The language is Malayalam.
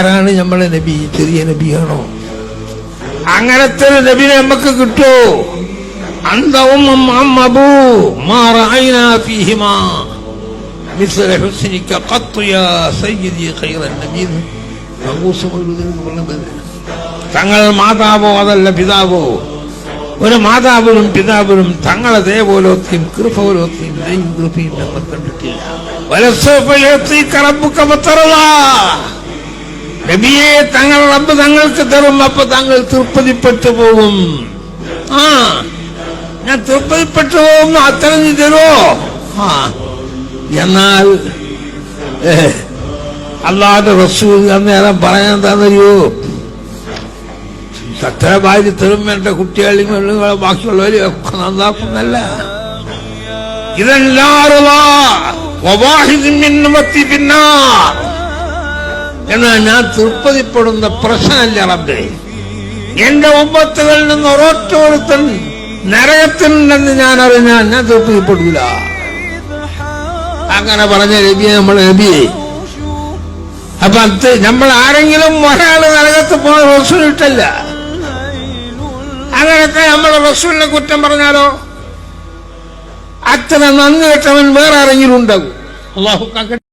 ആരാണ് നമ്മളെ നബി? ചെറിയ നബിയാണോ? അങ്ങനത്തെ ഒരു നബി നമുക്ക് കിട്ടോ? അന്തവും തങ്ങൾ മാതാവോ അതല്ല പിതാവോ? ഒരു മാതാവിനും പിതാവിനും തങ്ങളതേപോലത്തെയും കൃപോലത്തെയും ദൈവം കൃപയും നമ്മൾ കണ്ടിട്ടില്ല. വലസോപ്പയത്തി കറമ്പുക്കമത്തറവാ നബിയെ തങ്ങൾ റബ്ബ് തങ്ങൾക്ക് തരും അപ്പൊ താങ്കൾ തൃപ്തിപ്പെട്ടു പോകും. ആ ഞാൻ തൃപ്തിപ്പെട്ടു പോകും അത്ര നീ തരുമോ എന്നാൽ അല്ലാതെ റസൂൽ അന്നേരം പറയാൻ സത്ര ഭാര്യ തരും കുട്ടികളെയും പെണ്ണുങ്ങളെ ബാക്കിയുള്ളവരെയും ഒക്കെ നന്നാക്കുന്നല്ല. ഇതെല്ലാറും എന്നാൽ ഞാൻ തൃപ്തിപ്പെടുന്ന പ്രശ്നമല്ല റബ്ബേ. എന്റെ ഉമ്മത്തുകളിൽ നിന്ന് ഒരൊറ്റ ഒരുത്തൻ നരകത്തിനുണ്ടെന്ന് ഞാൻ അറിഞ്ഞാൽ ഞാൻ തൃപ്തിപ്പെടില്ല അങ്ങനെ പറഞ്ഞ രബിയെ നമ്മൾ രബിയെ അപ്പൊ അത് നമ്മൾ ആരെങ്കിലും ഒരാൾ നരകത്ത് പോയ അങ്ങനത്തെ നമ്മൾ റസൂലിനെ കുറ്റം പറഞ്ഞാലോ? അത്ര നന്ദി കെട്ടവൻ വേറെ ആരെങ്കിലും ഉണ്ടാകും. അള്ളാഹു